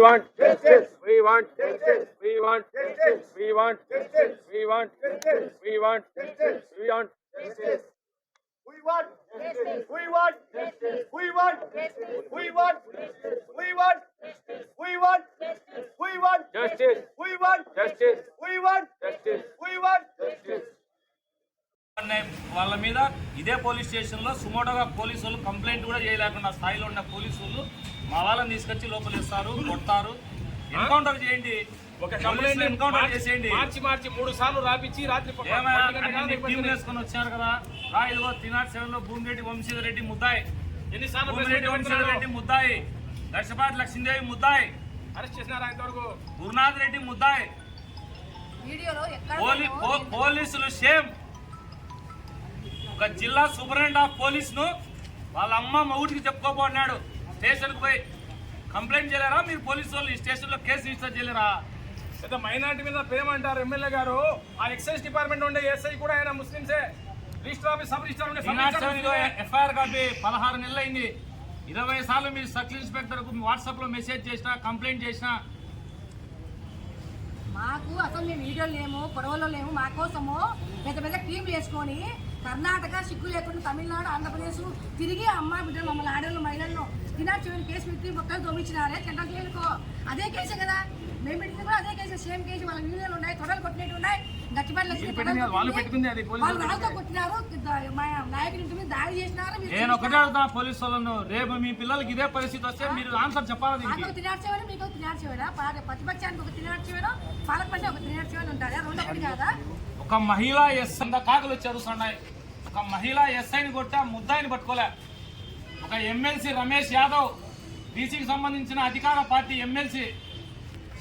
We want justice. We want justice. We want justice. We want justice. We want justice. We want justice. We want justice. We want justice. We want justice. We want justice. We want justice. We want justice. We want justice. We want Justice. We want Justice. We want Justice. We want Justice. వాళ్ళ మీద ఇదే police స్టేషన్లో సుమోటోగా police వాళ్ళు complaint కూడా చేయలేకుండా స్థాయిలో ఉన్న police వాళ్ళు మా వాళ్ళని తీసుకొచ్చి లోపలిస్తారు కొడతారు. ఎన్కౌంటర్ చేయండి. ఒక పోలీసులు ఎన్కౌంటర్ చేసేయండి. మార్చి మార్చి మూడు సార్లు రాపిచ్చి రాత్రి టీం. వేసుకొని వచ్చారు కదా. రా ఇదిగో త్రినాథ్ సెవెన్లో భూమిరెడ్డి వంశీధర్ రెడ్డి ముద్దాయి. ఎన్నిసార్లు భూమిరెడ్డి ప్రెస్ వంశీధర్ మీట్ రెడ్డి ముద్దాయి. దర్శపాటి లక్ష్మీదేవి ముద్దాయి. అరెస్ట్ చేసినారా ఇంతవరకు? గురునాథ్ రెడ్డి ముద్దాయి. పోలీసులు సేమ్ ఒక జిల్లా సూపరింటెండెంట్ ఆఫ్ పోలీస్ను వాళ్ళ అమ్మ మౌటికి చెప్పుకోబోన్నాడు స్టేషన్కు పోయి కంప్లైంట్ చేయలేరా? మీరు పోలీసు వాళ్ళు ఈ స్టేషన్లో కేసు రిజిస్టర్ చేయలేరా? పెద్ద మైనార్టీ మీద ప్రేమ అంటారు ఎమ్మెల్యే గారు. ఆ ఎక్సైజ్ డిపార్ట్మెంట్ ఉండే ఎస్ఐ కూడా ఆయన ముస్లింసే రిజిస్టర్ ఆఫీస్ సబ్ రిజిస్టర్ ఉండే. ఎఫ్ఐఆర్ కాపీ పదహారు నెలలు అయింది ఇరవై సార్లు మీరు సర్కిల్ ఇన్స్పెక్టర్కు వాట్సాప్లో మెసేజ్ చేసినా కంప్లైంట్ చేసినా. మాకు అసలు మేము వీడియోలు లేము గొడవలో లేము మా కోసము పెద్ద పెద్ద టీంలు వేసుకొని కర్ణాటక సిగ్గు లేకుండా తమిళనాడు ఆంధ్రప్రదేశ్ తిరిగి అమ్మ బిడ్డలు మమ్మల్ని ఆడవాళ్ళు మహిళలను చెవిని కేసు పెట్టి మొక్కలు తోమించినారే సెంట్రల్ జైలుకో అదే కేసే కదా. మేము పెట్టింది కూడా అదే కేసు. సేమ్ కేసు వాళ్ళ వీడియోలు ఉన్నాయి తొడలు కొట్టినట్టు ఉన్నాయి. వాళ్ళు పెట్టుకుంది అది కొట్టినారు. మా నాయకుడి ఇంటి మీద దాడి చేసినారు. మీరు నేను ఒకటే అడుగుతా పోలీసు వాళ్ళను. రేపు మీ పిల్లలకి ఇదే పరిస్థితి వస్తే మీరు ఆన్సర్ చెప్పాలి మాకు ప్రతిపక్షానికి ఒక తినాడ్చేవాడు పాలకపక్ష ఒక తినాడ్చేవాడు ఉంటారా రెండు ఒకటి కాదా? ఒక మహిళా ఎస్ అంత కాకులు చెరుస్తున్నాయి ఒక మహిళా ఎస్ఐని కొట్టా ముద్దాయిని పట్టుకోలే. ఒక ఎమ్మెల్సీ రమేష్ యాదవ్ బీసీకి సంబంధించిన అధికార party MLC.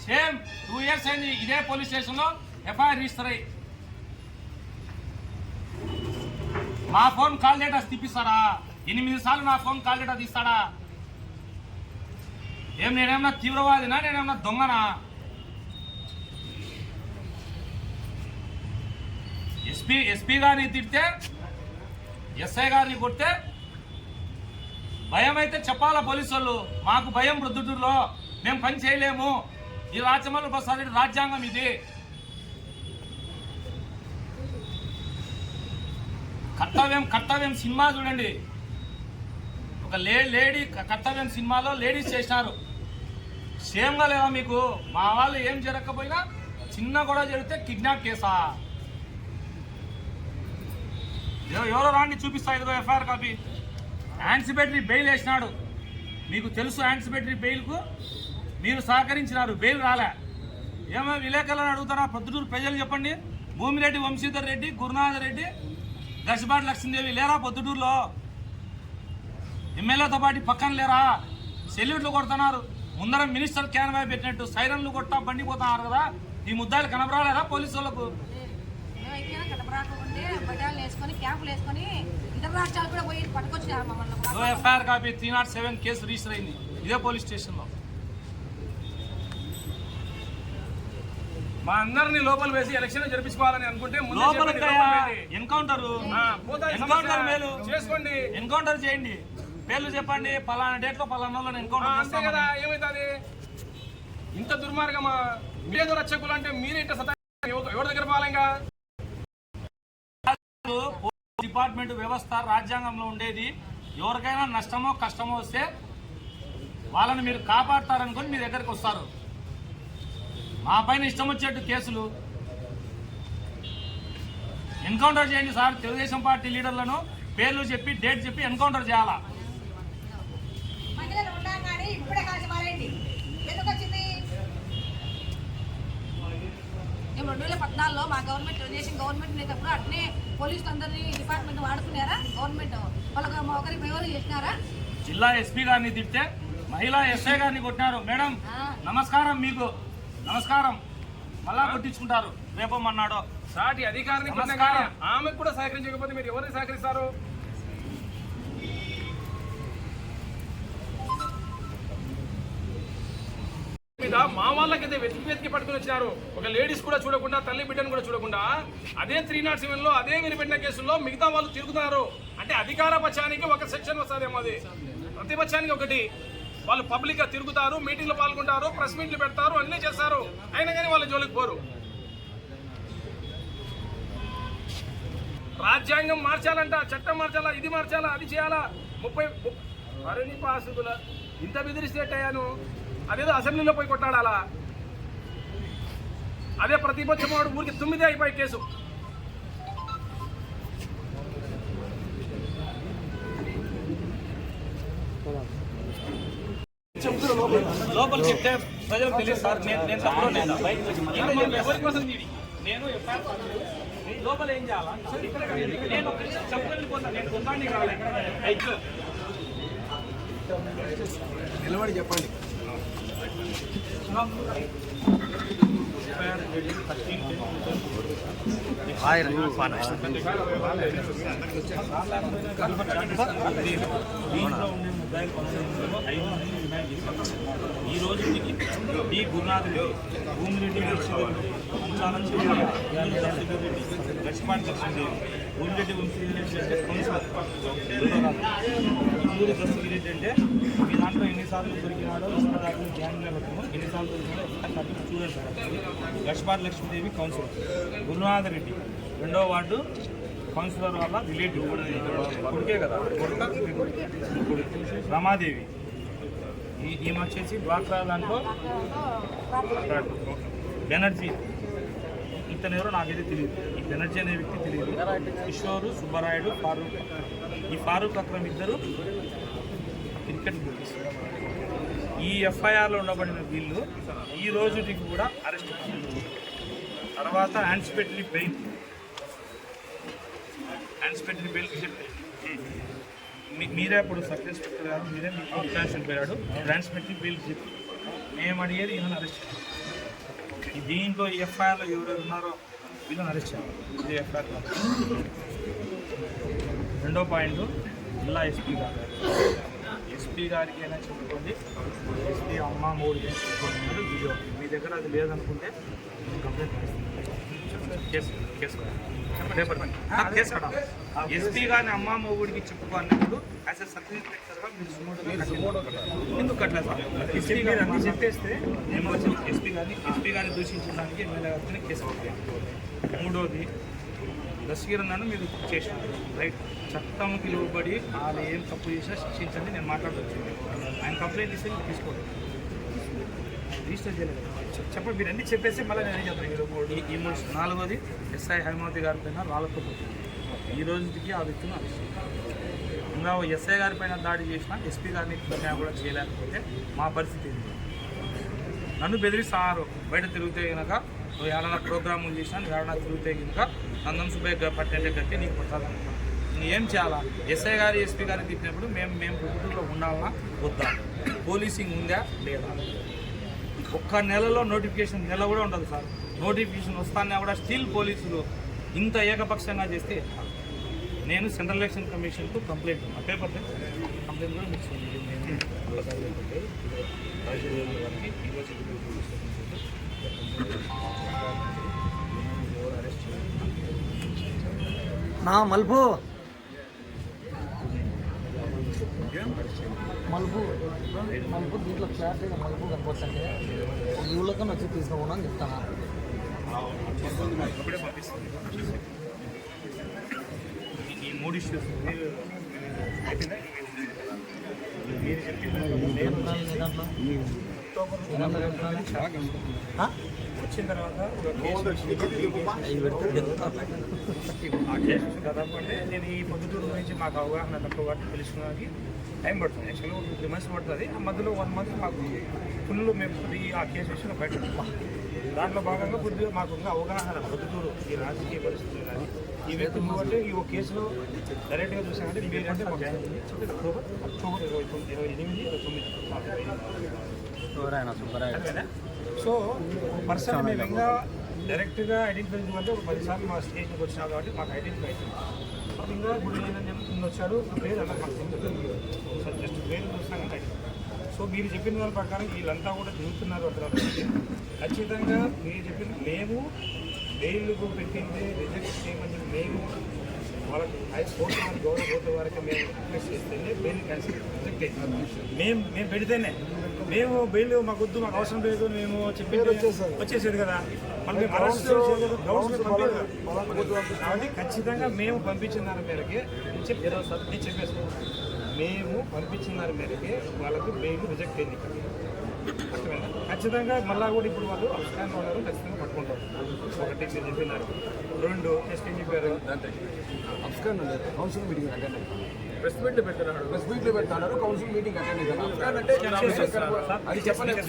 Same two years అయింది ఇదే పోలీస్ స్టేషన్లో ఎఫ్ఐఆర్ రిజిస్టర్ అయ్యి. మా ఫోన్ కాల్ డేటా తిప్పిస్తారా ఎనిమిది సార్లు నా ఫోన్ కాల్ డేటా తీస్తాడా? ఏం నేనేమన్నా తీవ్రవాదినా? నేనేమన్నా దొంగనా? ఎస్పీ ఎస్పీ గారిని తిడితే ఎస్ఐ గారిని కొడితే భయం అయితే చెప్పాలా పోలీసు వాళ్ళు మాకు భయం ప్రొద్దుటూరులో మేము పని చేయలేము. ఈ రాజమల్ల ప్రసాద్ రాజ్యాంగం ఇది. కర్తవ్యం కర్తవ్యం సినిమా చూడండి. ఒక లే లేడీ కర్తవ్యం సినిమాలో లేడీస్ చేసినారు. సేమ్గా లేదా మీకు? మా వాళ్ళు ఏం జరగకపోయినా చిన్న గొడవ జరిగితే కిడ్నాప్ కేసా? ఎవరో రాండి చూపిస్తా ఇదిగో ఎఫ్ఐఆర్ కాపీ. యాంటిసిపేటరీ బెయిల్ వేసినాడు. మీకు తెలుసు యాన్సిబెటరీ బెయిల్కు మీరు సహకరించినారు బెయిల్ రాలే. ఏమో విలేకరులను అడుగుతారా? పొద్దుటూరు ప్రజలు చెప్పండి. భూమిరెడ్డి వంశీధర్ రెడ్డి గురునాథ్ రెడ్డి గసిబాటి లక్ష్మీదేవి లేరా పొద్దుటూరులో? ఎమ్మెల్యేతో పాటు పక్కన లేరా? సెల్యూట్లు కొడుతున్నారు. ముందర మినిస్టర్ క్యాన్వాయ్ పెట్టినట్టు సైరన్లు కొట్టా బండి పోతున్నారు కదా. ఈ ముద్దాలు కనబరాలేదా పోలీసు వాళ్ళకు? ఇతర రాష్ట్రాలు కూడా పోయి మమ్మల్ని. FIR copy three not seven case register అయింది. ఇదే పోలీస్ స్టేషన్లో. మా అందరిని లోపల వేసి ఎలక్షన్ జరిపించుకోవాలని అనుకుంటే లోపల. ఎన్కౌంటర్. మేలు. చేసుకోండి. ఎన్కౌంటర్ చేయండి. పేర్లు చెప్పండి. పలానా డేట్లో పలానా ఎన్కౌంటర్ అంతే. కదా. ఏమైతుంది? ఇంత దుర్మార్గమా? మీరేదో రక్షకులు అంటే మీరే ఇంత సతా ఎవ- ఎవరి దగ్గర పోవాలి ఇంకా డిపార్ట్మెంట్ వ్యవస్థ రాజ్యాంగంలో ఉండేది. ఎవరికైనా నష్టమో కష్టమో వస్తే వాళ్ళని మీరు కాపాడతారనుకొని మీ దగ్గరికి వస్తారు. మా పైన ఇష్టం వచ్చేట్టు కేసులు. ఎన్కౌంటర్ చేయండి సార్ తెలుగుదేశం పార్టీ లీడర్లను పేర్లు చెప్పి డేట్ చెప్పి ఎన్కౌంటర్ చేయాలా? రెండు వేల పద్నాలుగులో మా గవర్నమెంట్ తెలుగుదేశం గవర్నమెంట్ ఉండేటప్పుడు అట్నే పోలీసులు అందరినీ డిపార్ట్మెంట్ వాడుకున్నారా? గవర్నమెంట్ వాళ్ళకి ఒకరికి ఫేవర్ చేసినారా? జిల్లా ఎస్పీ గారిని తిడితే మహిళా ఎస్ఐ గారిని కొట్టినారు. మేడం. నమస్కారం మీకు. నమస్కారం. మళ్ళా కొట్టించుకుంటారు. రేపమన్నాడు సాటి అధికారిని ఆమెకు కూడా సహకరించకపోతే మీరు ఎవరిని సహకరిస్తారు? మా వాళ్ళకైతే వెతికి వెతికి పట్టుకుని వచ్చినారు. ఒక లేడీస్ కూడా చూడకుండా తల్లి బిడ్డను కూడా చూడకుండా. అదే త్రీ నాట్ సెవెన్లో అదే వినిపెట్టిన కేసుల్లో మిగతా వాళ్ళు తిరుగుతున్నారు. అంటే అధికార పక్షానికి ఒక సెక్షన్ వస్తుందేమో అది. ప్రతిపక్షానికి ఒకటి. వాళ్ళు పబ్లిక్గా తిరుగుతారు మీటింగ్లు పాల్గొంటారు ప్రెస్ మీట్లు పెడతారు అన్నీ చేస్తారు. అయినా కానీ వాళ్ళ జోలికి పోరు. రాజ్యాంగం మార్చాలంట చట్టం మార్చాలా ఇది మార్చాలా అది చేయాలా? ముప్పై మరిన్ని పాసుకుల ఇంత బెదిరిస్తే అయ్యాను అదేదో అసెంబ్లీలో పోయి కొట్టాడాలా? అదే ప్రతిపక్షం వాడు ఊరికి తొమ్మిది అయిపోయి కేసు. లోపల. చెప్తే ప్రజలకు తెలియదు సార్. నేను నేను తప్పుడు లేదా నేను ఎవరి కోసం ఇది? నేను లోపల ఏం చేయాలా? నేను చెప్పని పోతా. నేను కొన్నానికి రాలేదు నిలబడి చెప్పండి దీంట్లో ఉండే ముద్దాయిలు పంతొమ్మిదిలో ఐదు మంది డిమాండ్ చేశారు ఈ రోజు డి గురునాథ్ భూమిరెడ్డి లక్ష్మీరెడ్డి రెడ్డి లక్ష్మణ్ లక్ష్మీదేవి భూమిరెడ్డి వంశీరెడ్డి కౌన్సిలర్ అంటే దాంట్లో ఎన్నిసార్లు దొరికినాడో ఇష్టదారులు ధ్యానంలో పెట్టము ఎన్నిసార్లు దొరికినాడో ఇష్టం సార్ లక్ష్మణ్ లక్ష్మీదేవి కౌన్సిలర్. గురునాథ్ రెడ్డి రెండో వార్డు కౌన్సిలర్ వల్ల రిలేటివ్. కొడుకే కదా? కొడుకు? రమాదేవి. ఈ ఈమె వచ్చేసి డ్వాక్రా దాంట్లో బెనర్జీ. ఇతను ఎవరో నాకైతే తెలియదు. ఈ బెనర్జీ అనే వ్యక్తి తెలియదు. కిషోరు సుబ్బరాయుడు ఫారూక్. ఈ ఫారూక్ అక్రమ్ ఇద్దరు క్రికెట్ బుక్స్ ఈ ఎఫ్ఐఆర్లో ఉండబడిన వీళ్ళు ఈ రోజుకి కూడా అరెస్ట్ తర్వాత యాన్స్పెట్రీ బెయిల్ యాన్సిపేటరీ బెయిల్ చెప్పి మీరే అప్పుడు సబ్ ఇన్స్పెక్టర్ గారు మీరే మీకు డిటాన్షన్ పోయాడు ట్రాన్స్మిట్ బిల్ చెప్పి మేము అడిగేది ఈయన అరెస్ట్ దీంట్లో ఈ ఎఫ్ఐఆర్లో ఎవరెవరు ఉన్నారో వీళ్ళని అరెస్ట్ చేయాలి. ఇది ఎఫ్ఐఆర్ రెండో పాయింట్ జిల్లా ఎస్పీ గారు. ఎస్పీ గారికి అయినా చెప్పుకోండి. ఎస్పీ అమ్మ మూడు చెప్పుకోండి వీడియో. మీ దగ్గర అది లేదనుకుంటే కంప్లైంట్ కట్టాలి ఎస్పీ గారిని అమ్మ మొగుడికి చెప్పుకోన్నప్పుడు యాజ్ ఎ సబ్ ఇన్స్పెక్టర్గా మీరు ఎందుకు కట్టలేదు సార్ ఎస్పీ గారు అన్ని చెప్పేస్తే ఎస్పీ గారిని ఎస్పీ గారిని దూషించడానికి ఎమ్మెల్యే గారిని కేసు పెట్టాలి మూడోది దశగిరి నన్ను మీరు చేసినారు రైట్. చట్టంకి లోబడి వాళ్ళు ఏం తప్పు చేసినా శిక్షించండి. నేను మాట్లాడవచ్చు ఆయన కంప్లైంట్ ఇస్తే మీరు తీసుకోండి. రిజిస్టర్ చేయలేదు. చెప్పండి. మీరు అన్నీ చెప్పేసి మళ్ళీ నేను ఏం చెప్తాను ఈ- మూడు నాలుగోది ఎస్ఐ హైమావతి గారి పైన రాళ్ళతో ఈ రోజుకి ఆ వ్యక్తిని ఇంకా ఓ ఎస్ఐ గారి పైన దాడి చేసినా ఎస్పీ గారిని కూడా చేయలేకపోతే మా పరిస్థితి ఏంటి నన్ను బెదిరిస్తారు. బయట తిరుగుతే కనుక నువ్వు ఏడన్నా ప్రోగ్రాములు చేసినా నువ్వు ఏడన్నా తిరిగితే కనుక నందం సుబ్బయ్య పట్టంటే కట్టి నీకు కొట్టాలి ఏం చేయాలా? ఎస్ఐ గారు ఎస్పీ గారిని తిట్టినప్పుడు మేము మేము ప్రభుత్వంలో ఉండాలా? వద్దా? పోలీసింగ్ ఉందా? లేదా? ఒక్క నెలలో నోటిఫికేషన్ నెల కూడా ఉండదు సార్. నోటిఫికేషన్ వస్తానే కూడా స్టిల్ పోలీసులు ఇంత ఏకపక్షంగా చేస్తే నేను సెంట్రల్ ఎలక్షన్ కమిషన్కు కంప్లైంట్ ఆ పేపర్ కంప్లైంట్ కూడా మీకు గారికి మలుపు. మలుపు. మలుపు దీంట్లో క్లారిటీగా మలుపు కనపడుతుంటే ఈ ఊళ్ళకన్నా వచ్చి తీసుకోకుండా అని చెప్తాను? ఈ- మూడు ఇష్యూస్ మీరు చెప్పింది దాంట్లో వచ్చిన తర్వాత దాదాపు అంటే నేను ఈ పొద్దుటూరు గురించి మాకు అవగాహన తక్కువ కాబట్టి తెలుసుకోవడానికి టైం పడుతుంది. యాక్చువల్గా ఒక త్రీ మంత్స్ పడుతుంది. ఆ మధ్యలో వన్ మంత్ మాకు ఫుల్ మేము ఆ కేసు విషయంలో బయట. దాంట్లో భాగంగా కొద్దిగా మాకు ఇంకా అవగాహన పొద్దుటూరు ఈ రాజకీయ పరిస్థితులు కానీ ఈ వ్యక్తి అంటే ఈ ఒక కేసులో డైరెక్ట్గా చూసామంటే మీరంటే ఒక అక్టోబర్ అక్టోబర్ ఇరవై తొమ్మిది ఇరవై ఎనిమిది ఇరవై తొమ్మిది? సో పర్సన్ మీ విధంగా డైరెక్ట్గా ఐడెంటిఫై చేయమంటే ఒక పదిసార్లు మా స్టేషన్కి వచ్చినా కాబట్టి మాకు ఐడెంటిఫై అవుతుంది సో ఇంకా గుడి నేను వచ్చాడు పేరు అలా మాకు తెలియదు. సార్ జస్ట్ పేరు చూసినా కానీ సో మీరు చెప్పిన దాని ప్రకారం వీళ్ళంతా కూడా తిరుగుతున్నారు అక్కడ. ఖచ్చితంగా మీరు చెప్పిన మేము బెయిల్ పెట్టింది రిజెక్ట్ చేయమని చెప్పి మేము వాళ్ళకి కోట్ల మంది గౌరవ కోట్ల వరకు మేము రిక్వెస్ట్ చేస్తేనే బెయిల్ క్యాన్సిల్ రిజెక్ట్ అయింది మేము మేము పెడితేనే. మేము బెయిల్ మాకు వద్దు మాకు అవసరం లేదు మేము చెప్పి వచ్చేసేది కదా. మళ్ళీ అరెస్ట్. కాబట్టి ఖచ్చితంగా మేము పంపించిన దాని మేరకి నేను చెప్పి నేను చెప్పేస్తాను. మేము పంపించిన దాని మేరకి వాళ్ళకి బెయిల్ రిజెక్ట్ అయింది ఖచ్చితంగా మళ్ళా కూడా ఇప్పుడు వాళ్ళు అవసరాన్ని ఉన్నారు ఖచ్చితంగా పట్టుకుంటారు. ఒకటి మీరు చెప్పినారు. రెండు నెక్స్ట్ ఏం చెప్పారు అఫ్ఘాన్ కౌన్సిల్ మీటింగ్ అటెండ్ ప్రెస్ మీట్లు పెట్టినాడు ప్రెస్ మీట్లు కౌన్సిల్ మీటింగ్ అటెండ్ అఫ్ఘాన్ అంటే అది చెప్పలేదు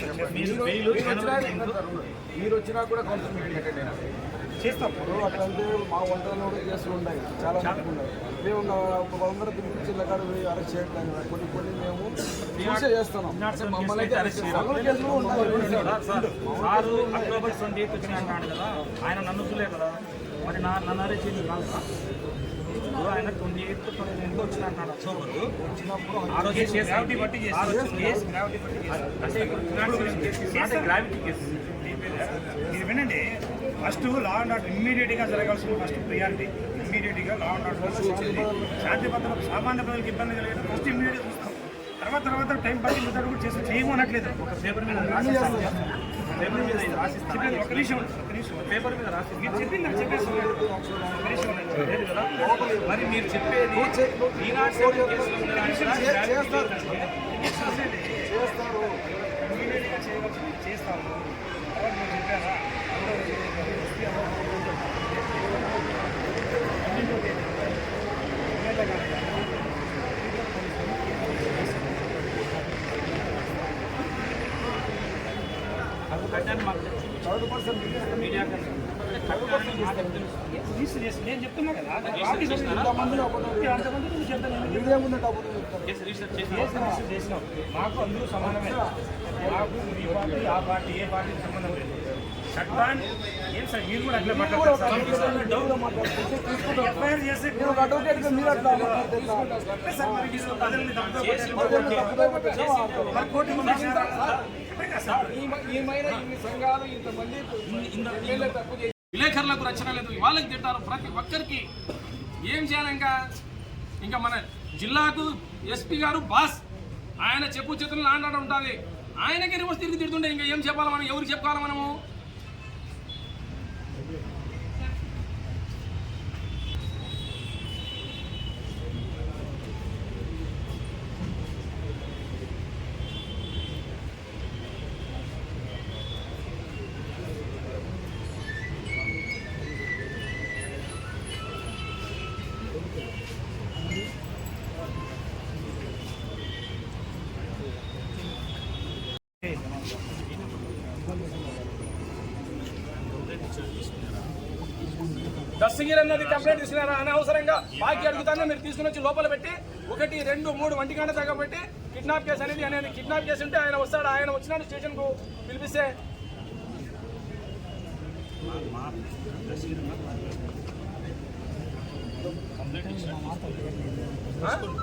మీరు వచ్చినా కూడా కౌన్సిల్ మీటింగ్ అటెండ్ అయినా. చేస్తాం. అట్లంటే మా వంటలో కూడా కేసులు ఉన్నాయి. చాలా ఉన్నాయి మేము వందర పిలిపించి కాడ అరెస్ట్ చేయడం కొన్ని కొన్ని మేము చూసే చేస్తున్నాం. మమ్మల్ని అయితే arrest sir October twenty eighth వచ్చిన కదా ఆయన నన్ను చూలే కదా. మరి నా నన్ను అరెస్ట్ చేసి కాదు ఆయన ట్వంటీ ఎయిత్ ట్వంటీ నైన్త్ వచ్చిన అన్నాడు. అక్టోబర్ ఆ రోజు కేసు గ్రావిటీ బట్టి చేసి కేసు గ్రావిటీ బట్టి చేసి అంటే ఇప్పుడు గ్రావిటీ కేసు మీరు వినండి. ఫస్ట్ లా అండ్ ఆర్డర్ ఇమ్మీడియట్గా జరగాల్సిన ఫస్ట్ ప్రియారిటీ ఇమ్మీడియట్గా లా అండ్ ఆర్డర్ శాంతి శాంతి భద్రత సామాన్య ప్రజలకు ఇబ్బంది కలిగిన ఫస్ట్ ఇమ్మీడియట్ చూస్తాం. తర్వాత తర్వాత టైం పట్టి ముద్దడు కూడా చేస్తాం చేయము అనట్లేదు ఒక పేపర్ మీద. పేపర్ మీద ఇది రాసిస్తాం. చెప్పండి, ఒక్క నిమిషం ఒక్క నిమిషం పేపర్ మీద రాసి మీరు చెప్పింది నాకు నిమిషం. లేదు కదా. మరి మీరు చెప్పేది ఈనాడు చేస్తారు. ఇమీడియట్గా చేస్తాము. తర్వాత మీరు చెప్పారా అందరూ నేను చెప్తున్నా కదా మాకు అందరూ సమానమే. మాకు మీ పార్టీ ఆ పార్టీ ఏ పార్టీకి సంబంధం లేదు. ఏం సార్ మీరు కూడా అట్లా ఎఫ్ఐఆర్ సార్? మరి మీరు చేసి విలేకరులకు రచన లేదు. వాళ్ళకి తింటారు ప్రతి ఒక్కరికి. ఏం చేయాలి ఇంకా? ఇంకా మన జిల్లాకు ఎస్పీ గారు బాస్. ఆయన చెప్పు చేతులు నాండాడు ఉంటుంది. ఆయనకి రివర్స్ తిరిగి తిడుతుంటే ఇంకా ఏం చెప్పాలి మనం? ఎవరికి చెప్పుకోవాలి మనము? దస్తగిరి అన్నది కంప్లైంట్ ఇస్తున్నారా అనవసరంగా బాకీ అడుగుతానే మీరు తీసుకుని వచ్చి లోపల పెట్టి ఒకటి రెండు మూడు వంటి గంట దగ్గర పెట్టి కిడ్నాప్ కేసు అనేది అనేది కిడ్నాప్ కేసు ఉంటే ఆయన వస్తాడు ఆయన వచ్చినాడు స్టేషన్కు పిలిపిస్తే.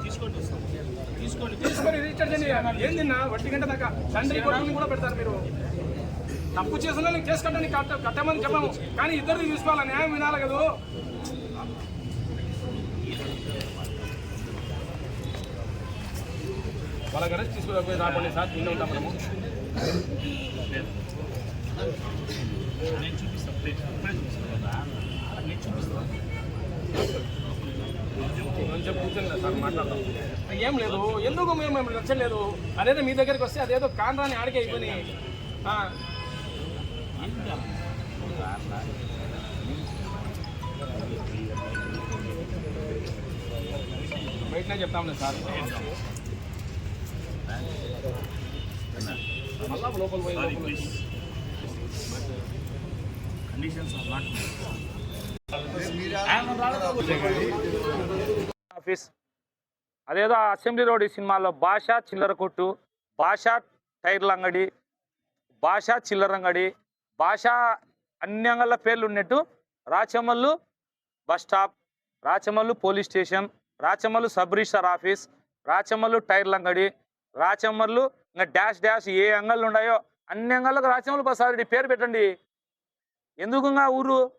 తీసుకోండి తీసుకొని రిజిస్టర్ చేయండి. ఏం వంటి గంట దాకా? తండ్రి కూడా పెడతారు మీరు. తప్పు చేసినా నేను చేసుకుంటా నీకు కట్ట కట్టమని చెప్పాము. కానీ ఇద్దరు తీసుకోవాలి న్యాయం వినాలి కదా. వాళ్ళకి అరెస్ట్ తీసుకోలేకపోయి రాబోయే సార్ నిన్న ఉంటాం మనము. నేను చూపిస్తాను ఇప్పుడే చూపిస్తాను కదా నేను చూపిస్తాను సార్ ఏం లేదు ఎందుకు మేము నచ్చలేదు అదేదో మీ దగ్గరికి వస్తే అదేదో కాండ్రాని ఆడికే అయిపోయి బయటనే చెప్తాంలే సార్. మళ్ళా లోపల పోయి లోపల పోయి. Conditions are not office. అదేదో అసెంబ్లీ రోడ్ ఈ సినిమాలో భాష చిల్లర కొట్టు భాష టైర్ల అంగడి భాష చిల్లర అంగడి భాష అన్ని అంగళ్ళ పేర్లు ఉన్నట్టు Rachamallu bus stop Rachamallu police station Rachamallu sub register office Rachamallu టైర్ల అంగడి రాచమల్లు ఇంకా డాష్ డాష్ ఏ అంగళ్ళు ఉన్నాయో అన్ని అంగళ్ళకు రాచమల్లు ప్రసాద్ పేరు పెట్టండి. ఎందుకు ఊరు?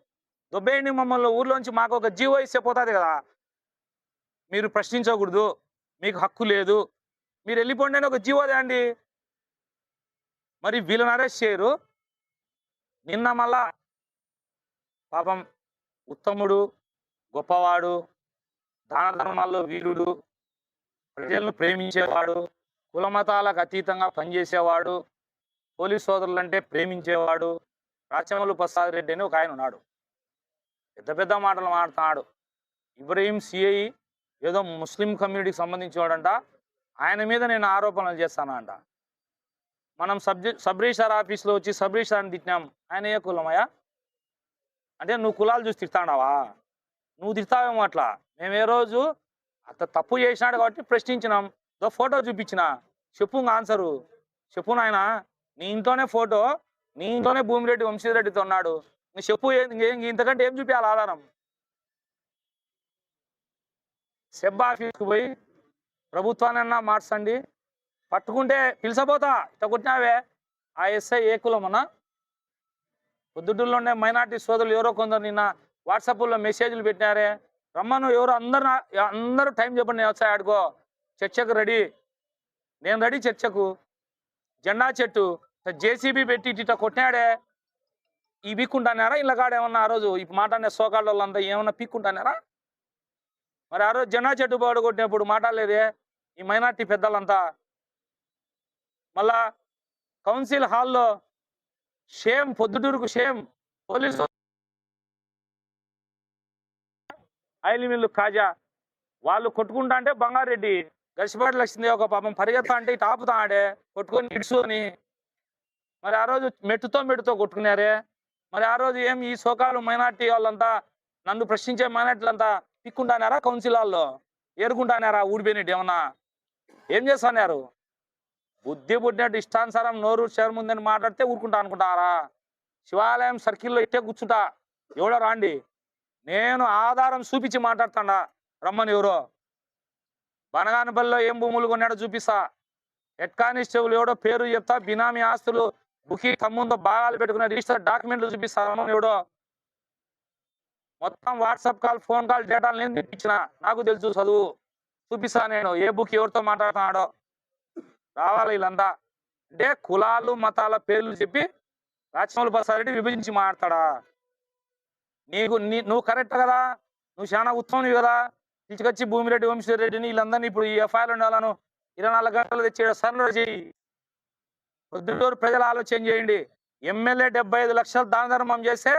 దుబ్బేయండి మమ్మల్ని ఊర్లోంచి మాకు ఒక జీవో ఇస్తే పోతుంది కదా. మీరు ప్రశ్నించకూడదు మీకు హక్కు లేదు. మీరు వెళ్ళిపోండి అని ఒక జీవో తేండి మరి వీళ్ళని అరెస్ట్ చేయరు. నిన్న మళ్ళా పాపం ఉత్తముడు గొప్పవాడు దాన ధర్మాల్లో వీరుడు ప్రజలను ప్రేమించేవాడు కులమతాలకు అతీతంగా పనిచేసేవాడు పోలీస్ సోదరులంటే ప్రేమించేవాడు రాచమల్లు ప్రసాద్ రెడ్డి అని ఒక ఆయన ఉన్నాడు. పెద్ద పెద్ద మాటలు మాట్లాడుతున్నాడు. ఇబ్రహీం సిఐ ఏదో ముస్లిం కమ్యూనిటీకి సంబంధించినవాడంట ఆయన మీద నేను ఆరోపణలు చేస్తానంట. మనం సబ్జెక్ట్ సబ్ సార్ ఆఫీస్లో వచ్చి సబ్ రిజిస్టార్ని తిట్టినాం. ఆయన ఏ కులమయ్యా? అంటే నువ్వు కులాలు చూసి తిడతాడావా? నువ్వు తిడతావేమో అట్లా. మేము ఏ రోజు అంత తప్పు చేసినాడు కాబట్టి ప్రశ్నించినాం. దో ఫోటో చూపించిన. చెప్పు ఇంకా ఆన్సరు. చెప్పు నాయన నీ ఇంట్లోనే ఫోటో నీ ఇంట్లోనే భూమిరెడ్డి వంశీరెడ్డితో ఉన్నాడు. నువ్వు చెప్పు ఏం ఇంతకంటే ఏం చూపించాలి ఆధారం? సెబ్ ఆఫీస్కి పోయి ప్రభుత్వానన్నా మార్చండి. పట్టుకుంటే పిలిచబోతా ఇట్ట కొట్టినావే? ఆ ఎస్ఐ ఏ కులమన్నా ఉండే మైనార్టీ సోదరులు ఎవరో కొందరు నిన్న వాట్సాప్లో మెసేజ్లు పెట్టినారే. రమ్మను ఎవరు అందరు అందరూ టైం చెప్పండి నేను వచ్చాయి ఆడుకో. చర్చకు రెడీ. నేను రెడీ చర్చకు. జెండా చెట్టు. జేసీబీ పెట్టి ఇట్ట కొట్టినాడే. ఈ పీక్కుంటానారా ఇలా కాడ ఏమన్నా ఆ రోజు ఇప్పుడు మాట్లాడిన సోకాళ్ళ వాళ్ళంతా ఏమన్నా పీక్కుంటానారా మరి ఆ రోజు జెండా చెట్టు పాడు కొట్టినప్పుడు మాట్లాడలేదే ఈ మైనార్టీ పెద్దలంతా? మళ్ళా కౌన్సిల్ హాల్లో షేమ్ పొద్దుటూరుకు షేమ్ పోలీసు ఆయిల్ మిల్లు కాజా. వాళ్ళు కొట్టుకుంటా అంటే బంగారెడ్డి గరిసిపాటి లక్ష్మీదేవి ఒక పాపం పరిగెత్తా అంటే ఇటు ఆడే కొట్టుకొని ఇడ్సు అని మరి ఆ రోజు మెట్టుతో మెట్టుతో కొట్టుకున్నారే. మరి ఆ రోజు ఏం ఈ సోకాలు మైనార్టీ వాళ్ళంతా నన్ను ప్రశ్నించే మైనార్టీలంతా పిక్కుంటానారా కౌన్సిల్ హాల్లో? ఏరుకుంటానారా ఊడిపోయినట్టు ఏమన్నా? ఏం చేస్తానారు బుద్ధి పుట్టినట్టు ఇష్టానుసారం నోరు చేరముందని మాట్లాడితే ఊరుకుంటా అనుకుంటారా? శివాలయం సర్కిల్లో ఇట్టే కూర్చుంటా. ఎవడో రాండి. నేను ఆధారం చూపించి మాట్లాడుతాడా రమ్మని ఎవరో. బనగానపల్లిలో ఏం భూములు కొన్నాడో చూపిస్తా. హెడ్ కానిస్టేబుల్ ఎవడో పేరు చెప్తా బినామీ ఆస్తులు బుకి తమ్ముందో భాగాలు పెట్టుకున్న రిజిస్టర్ డాక్యుమెంట్లు చూపిస్తా. రమ్మని ఎవడో. మొత్తం WhatsApp call phone call data నేను తెప్పించిన. నాకు తెలుసు చదువు. చూపిస్తా నేను. ఏ బుక్ ఎవరితో మాట్లాడుతున్నాడో. రావాలి వీళ్ళంతా. అంటే కులాలు మతాల పేర్లు చెప్పి రాజమౌళి ప్రసాద్ రెడ్డి విభజించి మాట్లాడా నీకు నీ నువ్వు కరెక్ట్ కదా. నువ్వు చాలా ఉత్తమవి కదా. తీసుకొచ్చి భూమిరెడ్డి వంశీరెడ్డిని వీళ్ళందరినీ ఇప్పుడు ఈ ఎఫ్ఐఆర్ ఉండాలను ఇరవై నాలుగు గంటలు తెచ్చి సరెండర్ చేయి పొద్దుటూరు ప్రజలు ఆలోచన చేయండి. ఎమ్మెల్యే డెబ్బై ఐదు లక్షలు దాన ధర్మం చేస్తే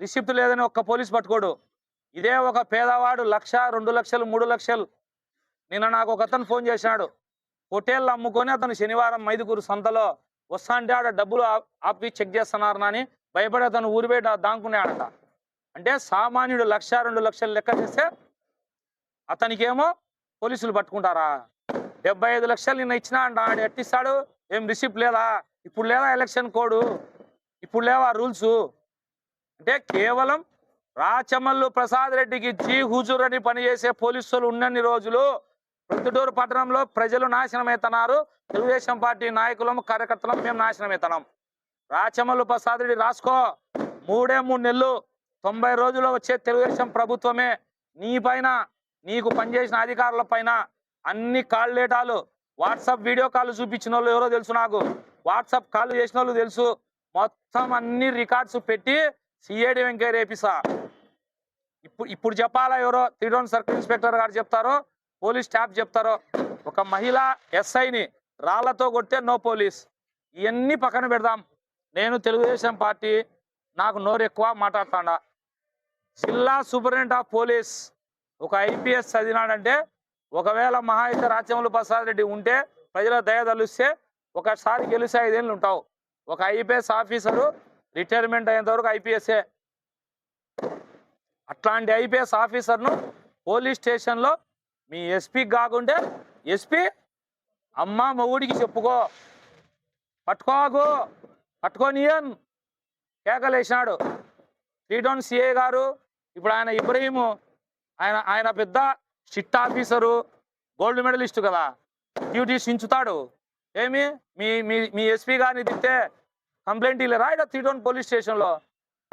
రిసిప్ట్ లేదని ఒక్క పోలీస్ పట్టుకోడు. ఇదే ఒక పేదవాడు లక్ష రెండు లక్షలు మూడు లక్షలు. నిన్న నాకు ఒక అతను ఫోన్ చేసినాడు. హోటల్ అమ్ముకొని అతను శనివారం మైదుగురు సంతలో వస్తా అంటే ఆడ డబ్బులు ఆపి చెక్ చేస్తున్నారు అని భయపడి అతను ఊరి బయట దాంకున్నాడట. అంటే సామాన్యుడు లక్ష రెండు లక్షలు లెక్క చేస్తే అతనికేమో పోలీసులు పట్టుకుంటారా? డెబ్బై ఐదు లక్షలు నిన్న ఇచ్చినా అంట. ఆడు ఎట్టిస్తాడు? ఏం రిసిప్ట్ లేదా? ఇప్పుడు లేదా ఎలక్షన్ కోడు? ఇప్పుడు లేవా రూల్స్? అంటే కేవలం రాచమల్లు ప్రసాద్ రెడ్డికి జీ హుజూర్ అని పనిచేసే పోలీసులు ఉన్నన్ని రోజులు ప్రొద్దుటూరు పట్టణంలో ప్రజలు నాశనమవుతున్నారు తెలుగుదేశం పార్టీ నాయకులము కార్యకర్తలం మేము నాశనమవుతున్నాం రాచమల్లు ప్రసాదుడి రాసుకో. మూడే మూడు నెలలు తొంభై రోజుల్లో వచ్చే తెలుగుదేశం ప్రభుత్వమే నీ పైన నీకు పనిచేసిన అధికారుల పైన అన్ని కాల్ డేటాలు వాట్సాప్ వీడియో కాల్ చూపించిన వాళ్ళు ఎవరో తెలుసు నాకు. వాట్సాప్ కాల్ చేసిన వాళ్ళు తెలుసు. మొత్తం అన్ని రికార్డ్స్ పెట్టి సిఐడి వెంకయ్య రేపిసా ఇప్పుడు ఇప్పుడు చెప్పాలా ఎవరో త్రిడోన్ సర్కిల్ ఇన్స్పెక్టర్ గారు చెప్తారో. పోలీస్ స్టాఫ్ చెప్తారో? ఒక మహిళ ఎస్ఐని రాళ్ళతో కొడితే నో పోలీస్. ఇవన్నీ పక్కన పెడదాం. నేను తెలుగుదేశం పార్టీ నాకు నోరు ఎక్కువ మాట్లాడుతాడా. జిల్లా సూపరింటెండెంట్ ఆఫ్ పోలీస్ ఒక ఐపీఎస్ చదివినాడంటే ఒకవేళ మహాయుత రాజ్యములు ప్రసాద్ రెడ్డి ఉంటే ప్రజల దయ తలుస్తే ఒకసారి గెలిస్తే ఐదేళ్ళు ఉంటావు. ఒక ఐపీఎస్ ఆఫీసరు రిటైర్మెంట్ అయ్యేంతవరకు ఐపీఎస్ఏ. అట్లాంటి ఐపీఎస్ ఆఫీసర్ను పోలీస్ స్టేషన్లో మీ ఎస్పీ కాకుంటే ఎస్పీ అమ్మ మొగుడికి చెప్పుకో. పట్టుకోకు. పట్టుకోనియన్. కేకలేసినాడు. త్రీటౌన్ సిఏ గారు ఇప్పుడు ఆయన ఇబ్రహీము. ఆయన ఆయన పెద్ద షిట్ ఆఫీసరు గోల్డ్ మెడలిస్టు కదా. డ్యూటీస్ ఇంచుతాడు ఏమి? మీ మీ మీ ఎస్పీ గారిని తిట్టే కంప్లైంట్ ఇలా ఇక్కడ త్రీటోన్ పోలీస్ స్టేషన్లో.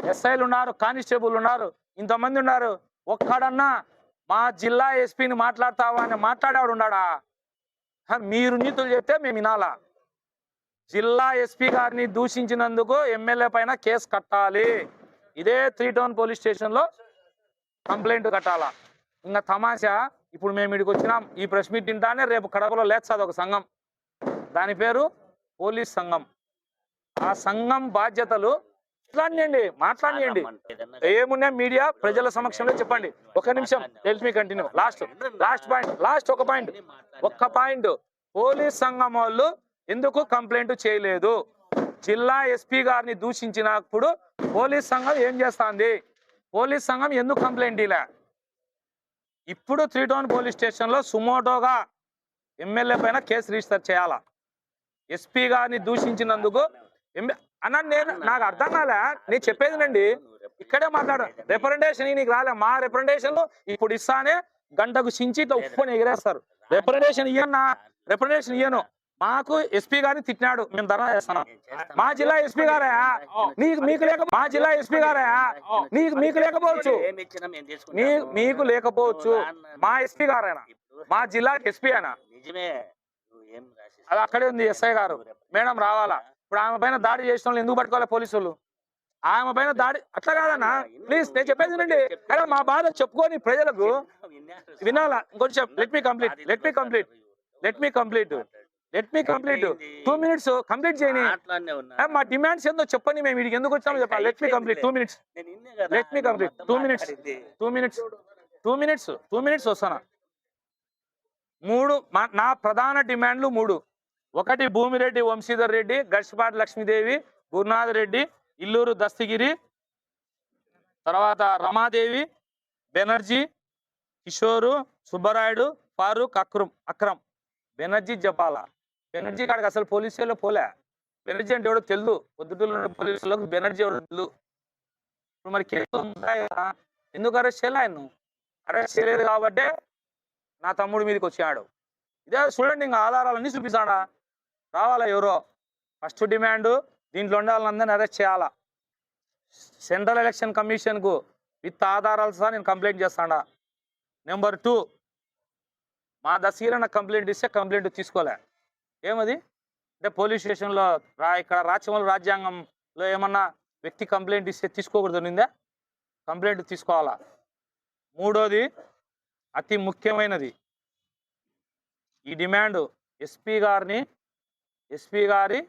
ఎస్ఐలు ఉన్నారు కానిస్టేబుల్ ఉన్నారు ఇంతమంది ఉన్నారు. ఒక్కడన్నా మా జిల్లా ఎస్పీని మాట్లాడతావా అని మాట్లాడేవాడు ఉన్నాడా? మీరు నీతులు చెప్తే మేము వినాలా? జిల్లా ఎస్పీ గారిని దూషించినందుకు ఎమ్మెల్యే పైన కేసు కట్టాలి. ఇదే త్రీ టౌన్ పోలీస్ స్టేషన్లో కంప్లైంట్ కట్టాలా? ఇంకా తమాషా ఇప్పుడు మేము ఇక్కడికి వచ్చినాం ఈ ప్రెస్ మీట్ తింటానే రేపు కడపలో లేస్తుంది ఒక సంఘం. దాని పేరు పోలీస్ సంఘం. ఆ సంఘం బాధ్యతలు మాట్లాడియండి మాట్లాడియండి ఏమున్నా మీడియా ప్రజల సమక్షంలో చెప్పండి. ఒక నిమిషం let me continue last last point last ఒక పాయింట్ ఒక్క పాయింట్ పోలీస్ సంఘం వాళ్ళు ఎందుకు కంప్లైంట్ చేయలేదు? జిల్లా ఎస్పీ గారిని దూషించినప్పుడు పోలీస్ సంఘం ఏం చేస్తాంది? పోలీస్ సంఘం ఎందుకు కంప్లైంట్ ఇలా ఇప్పుడు త్రీ టౌన్ పోలీస్ స్టేషన్లో సుమోటోగా ఎమ్మెల్యే పైన కేసు రిజిస్టర్ చేయాలా? ఎస్పీ గారిని దూషించినందుకు అన్న నేను నాకు అర్థం కాలే. నేను చెప్పేదినండి ఇక్కడే మాట్లాడు. రిప్రజెంటేషన్ నీకు రాలే. మా రిప్రజెంటేషన్ ఇప్పుడు ఇస్తానే గంటకు సించి ఇట్లా ఉప్పుని ఎగిరేస్తారు. రిప్రజెంటేషన్ ఇయ్యన్నా. రిప్రజెంటేషన్ ఇయ్యను. మాకు ఎస్పీ గారిని తిట్టినాడు. మేము ధర్నా చేస్తున్నాం మా జిల్లా ఎస్పీ గారే. నీకు మీకు లేక మా జిల్లా ఎస్పీ గారే. నీకు మీకు లేకపోవచ్చు. మీకు లేకపోవచ్చు. మా ఎస్పీ గారైనా? మా జిల్లా ఎస్పీ అయినా నిజమే? అది అక్కడే ఉంది ఎస్ఐ గారు. మేడం రావాలా? ఇప్పుడు ఆమె పైన దాడి చేసిన వాళ్ళు ఎందుకు పట్టుకోవాలి పోలీసులు? ఆమె పైన దాడి అట్లా కాదన్నా. ప్లీజ్ నేను చెప్పేది వినండి. అరే మా బాధ చెప్పుకొని ప్రజలకు. వినాలా? ఇంకొంచెం let me complete let me complete let me complete let me complete two minutes complete చేయని మా డిమాండ్స్ ఏందో చెప్పండి మేము వీడికి ఎందుకు వచ్చామో చెప్పాలి. Let me complete two minutes complete. మొత్తం Two minutes. మాట్లాడింది. Two minutes two minutes two minutes వస్తానా? మూడు. మా- నా ప్రధాన డిమాండ్లు మూడు. ఒకటి భూమిరెడ్డి వంశీధర్ రెడ్డి గడిచిపాటి లక్ష్మీదేవి గురునాథ్ రెడ్డి ఇల్లూరు దస్తగిరి తర్వాత రమాదేవి బెనర్జీ కిషోరు సుబ్బరాయుడు ఫారూక్ అక్రమ్ అక్రమ్. బెనర్జీ జపాల. బెనర్జీ కాడికి అసలు పోలీసులో పోలే. బెనర్జీ అంటే ఎవడో తెలుదు. పొద్దుటూరు పోలీసులకు బెనర్జీ ఎవడో తెలుదు. ఇప్పుడు మరి కేసులు ఎందుకు అరెస్ట్ చేయాలి ఆయన అరెస్ట్ చేయలేదు కాబట్టే నా తమ్ముడి మీదకి వచ్చాడు. ఇదే చూడండి ఇంకా ఆధారాలన్నీ చూపిస్తాడా? రావాలా ఎవరో? ఫస్ట్ డిమాండ్ దీంట్లో ఉండాలని అరెస్ట్ చేయాలా? సెంట్రల్ ఎలక్షన్ కమిషన్కు విత్ ఆధారాలు సహా నేను కంప్లైంట్ చేస్తాడా? నెంబర్ టూ మా దశీరన్న కంప్లైంట్ ఇస్తే కంప్లైంట్ తీసుకోలే. ఏమది? అంటే పోలీస్ స్టేషన్లో రా ఇక్కడ రాచమూల రాజ్యాంగంలో ఏమన్నా వ్యక్తి కంప్లైంట్ ఇస్తే తీసుకోకూడదు నిందా కంప్లైంట్ తీసుకోవాలా? మూడోది అతి ముఖ్యమైనది ఈ డిమాండ్ ఎస్పీ గారిని ఎస్పీ గారి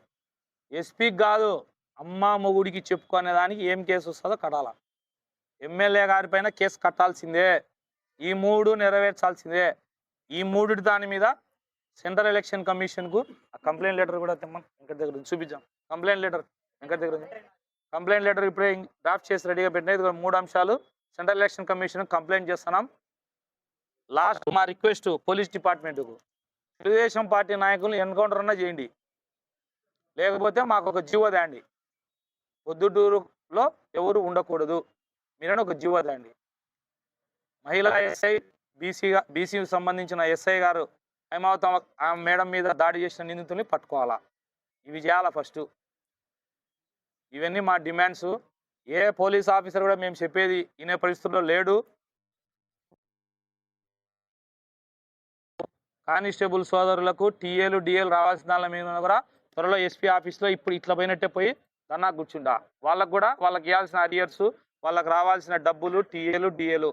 ఎస్పీకి కాదు అమ్మ మొగుడికి చెప్పుకునే దానికి ఏం కేసు వస్తుందో కట్టాల. ఎమ్మెల్యే గారి పైన కేసు కట్టాల్సిందే. ఈ మూడు నెరవేర్చాల్సిందే. ఈ మూడు దాని మీద సెంట్రల్ ఎలక్షన్ కమిషన్కు ఆ కంప్లైంట్ లెటర్ కూడా తెమ్మని వెంకట దగ్గర ఉంది చూపించాం కంప్లైంట్ లెటర్ వెంకట దగ్గర ఉంది కంప్లైంట్ లెటర్ ఇప్పుడే డ్రాఫ్ట్ చేసి రెడీగా పెట్టిన ఇది మూడు అంశాలు. సెంట్రల్ ఎలక్షన్ కమిషన్ కంప్లైంట్ చేస్తున్నాం. లాస్ట్ మా రిక్వెస్ట్ పోలీస్ డిపార్ట్మెంట్కు. తెలుగుదేశం పార్టీ నాయకులు ఎన్కౌంటర్ అన్నా చేయండి. లేకపోతే మాకు ఒక జీవో దాండి. పొద్దుటూరులో ఎవరు ఉండకూడదు. మీరని ఒక జీవో దాండి. మహిళా ఎస్ఐ బీసీగా బీసీకి సంబంధించిన ఎస్ఐ గారు హైమావతం ఆ మేడం మీద దాడి చేసిన నిందితుల్ని పట్టుకోవాలా? ఇవి చేయాలా ఫస్ట్. ఇవన్నీ మా డిమాండ్స్. ఏ పోలీస్ ఆఫీసర్ కూడా మేము చెప్పేది ఇనే పరిస్థితుల్లో లేడు. కానిస్టేబుల్ సోదరులకు టీఏలు డిఏలు రావాల్సిన దాని మీద కూడా త్వరలో ఎస్పీ ఆఫీస్లో ఇప్పుడు ఇట్లా పోయినట్టే పోయి ధర్నా కూర్చుండా. వాళ్ళకు కూడా వాళ్ళకి ఇవ్వాల్సిన అరియర్స్ వాళ్ళకి రావాల్సిన డబ్బులు టీఏలు డిఏలు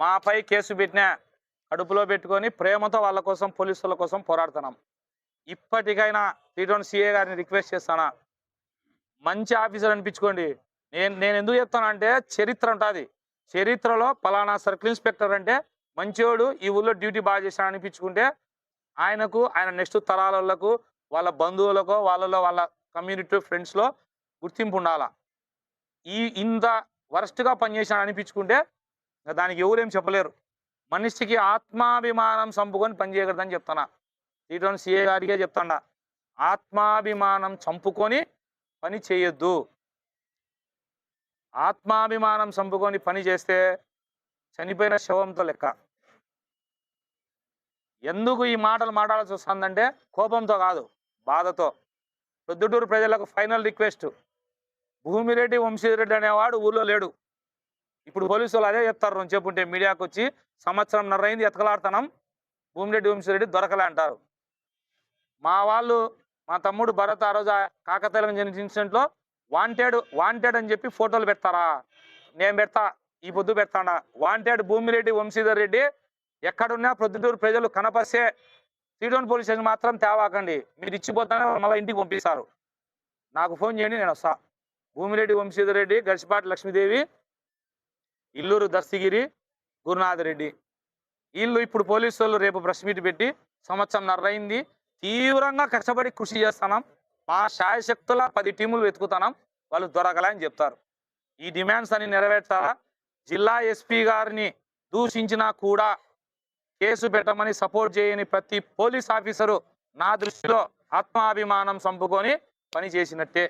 మాపై కేసు పెట్టినా కడుపులో పెట్టుకొని ప్రేమతో వాళ్ళ కోసం పోలీసుల కోసం పోరాడుతున్నాం. ఇప్పటికైనా త్రీ సిఏ గారిని రిక్వెస్ట్ చేస్తానా? మంచి ఆఫీసర్ అనిపించుకోండి. నేను నేను ఎందుకు చెప్తానంటే చరిత్ర ఉంటుంది. చరిత్రలో పలానా సర్కిల్ ఇన్స్పెక్టర్ అంటే మంచివాడు ఈ ఊళ్ళో డ్యూటీ బాగా చేశాడు అనిపించుకుంటే ఆయనకు ఆయన నెక్స్ట్ తరాలకు వాళ్ళ బంధువులకు వాళ్ళలో వాళ్ళ కమ్యూనిటీ ఫ్రెండ్స్లో గుర్తింపు ఉండాలా ఈ ఇంత వరస్ట్గా పనిచేసిన అనిపించుకుంటే దానికి ఎవరేం చెప్పలేరు. మనిషికి ఆత్మాభిమానం చంపుకొని పనిచేయకూడదని చెప్తానా. టీటోన్ సిఏ గారికే చెప్తాడా. ఆత్మాభిమానం చంపుకొని పని చేయొద్దు. ఆత్మాభిమానం చంపుకొని పని చేస్తే చనిపోయిన శవంతో లెక్క. ఎందుకు ఈ మాటలు మాట్లాడాల్సి వస్తుందంటే కోపంతో కాదు. బాధతో ప్రొద్దుటూరు ప్రజలకు ఫైనల్ రిక్వెస్ట్. భూమిరెడ్డి వంశీరెడ్డి అనేవాడు ఊళ్ళో లేడు. ఇప్పుడు పోలీసు వాళ్ళు అదే చెప్తారు నేను చెప్పుంటే మీడియాకు వచ్చి సంవత్సరం నరైంది ఎతకలాడుతున్నాం భూమిరెడ్డి వంశీరెడ్డి దొరకలే అంటారు. మా వాళ్ళు మా తమ్ముడు భరత్ ఆ రోజు ఆ కాకతీయులకు జరిగిన ఇన్సిడెంట్లో వాంటెడ్ వాంటెడ్ అని చెప్పి ఫోటోలు పెడతారా? నేను పెడతా ఈ పొద్దు పెడతానా? వాంటెడ్ భూమిరెడ్డి వంశీధర్ రెడ్డి ఎక్కడున్నా ప్రొద్దుటూరు ప్రజలు కనపసే సీడోన్ పోలీస్ స్టేషన్ మాత్రం తేవాకండి. మీరు ఇచ్చిపోతానే మళ్ళీ ఇంటికి పంపిస్తారు. నాకు ఫోన్ చేయండి నేను వస్తా. భూమిరెడ్డి వంశీధర్ రెడ్డి గడిచిపాటి లక్ష్మీదేవి ఇల్లూరు దర్శగిరి గురునాథ్ రెడ్డి. వీళ్ళు ఇప్పుడు పోలీసు వాళ్ళు రేపు ప్రెస్ మీట్ పెట్టి సంవత్సరం నర్రయింది తీవ్రంగా కష్టపడి కృషి చేస్తున్నాం. మా శాయశక్తుల పది టీములు వెతుకుతున్నాం. వాళ్ళు దొరకలని చెప్తారు. ఈ డిమాండ్స్ అని నెరవేర్చాలా? జిల్లా ఎస్పీ గారిని దూషించినా కూడా కేసు పెట్టమని సపోర్ట్ చేయని ప్రతి పోలీస్ ఆఫీసరు నా దృష్టిలో ఆత్మాభిమానం చంపుకొని పని చేసినట్టే.